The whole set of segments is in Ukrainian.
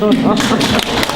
あっ。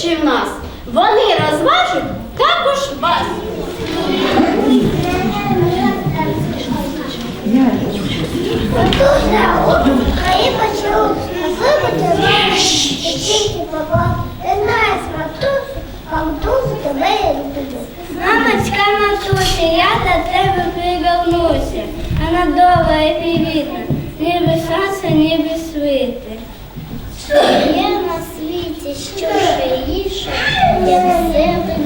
швидше нас. Вони розважуть уж вас. Хай почув вибити і тільки. Ти знаєш, матусю, мамтусу тебе я люблю. Мамочка, матуся, я до тебе привернуся. Вона добра і привітна, ніби сонце, ніби світи. Є на світі що. я на землю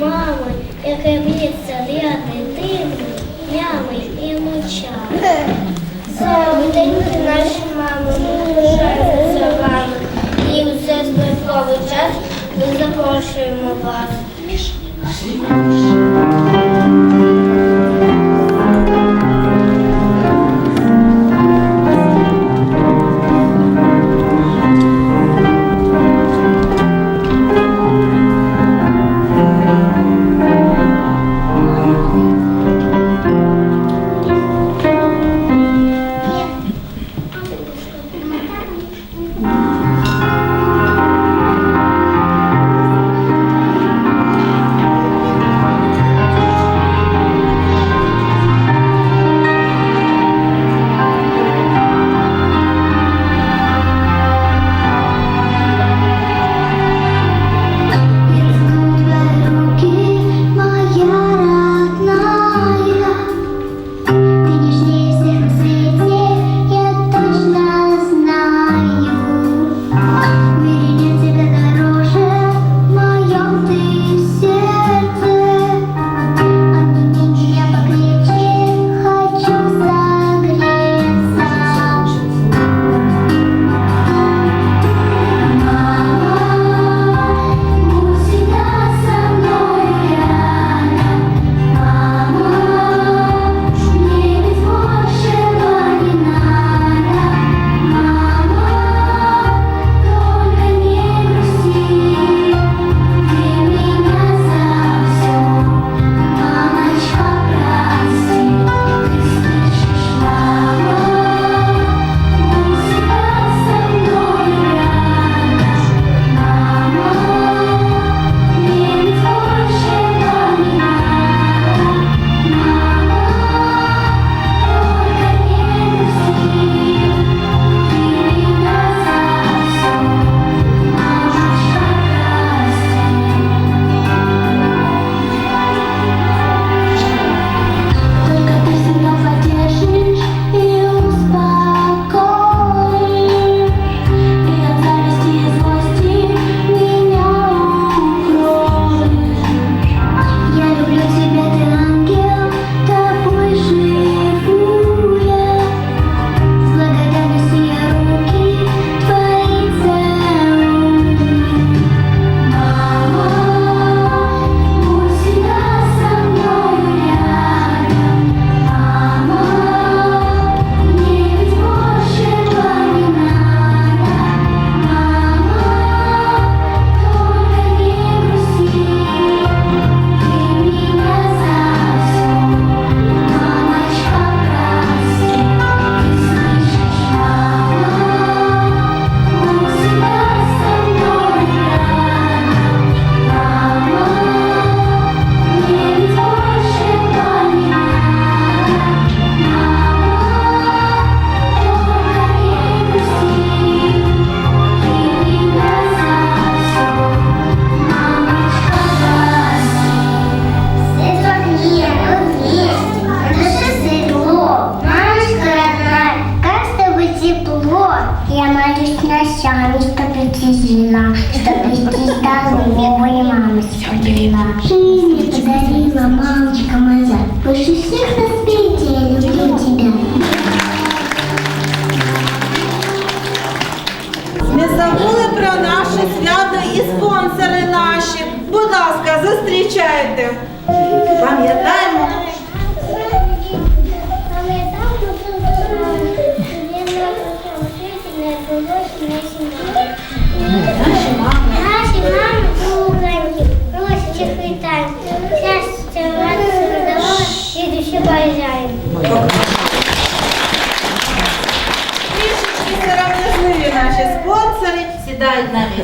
мами, яка б'ється рядний дивний, днями і ночами. Завденьки наші мами, ми лишаємо за вами. І у цей святковий час ми запрошуємо вас.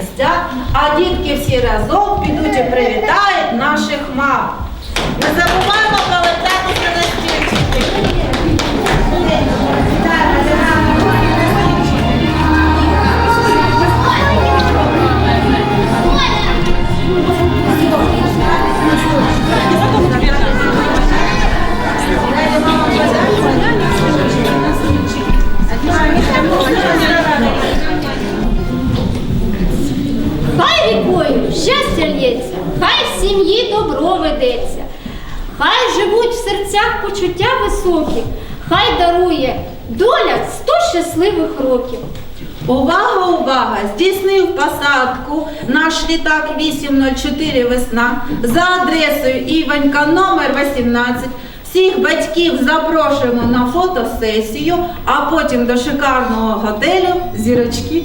Сідають а дітки всі разом підуть і привітають наших мам. Не забуваємо повертатися на стільчики. Серцях почуття високі, хай дарує доля сто щасливих років. Увага, увага! Здійснив посадку наш літак 804 весна за адресою Іванька номер 18. Всіх батьків запрошуємо на фотосесію, а потім до шикарного готелю зірочки.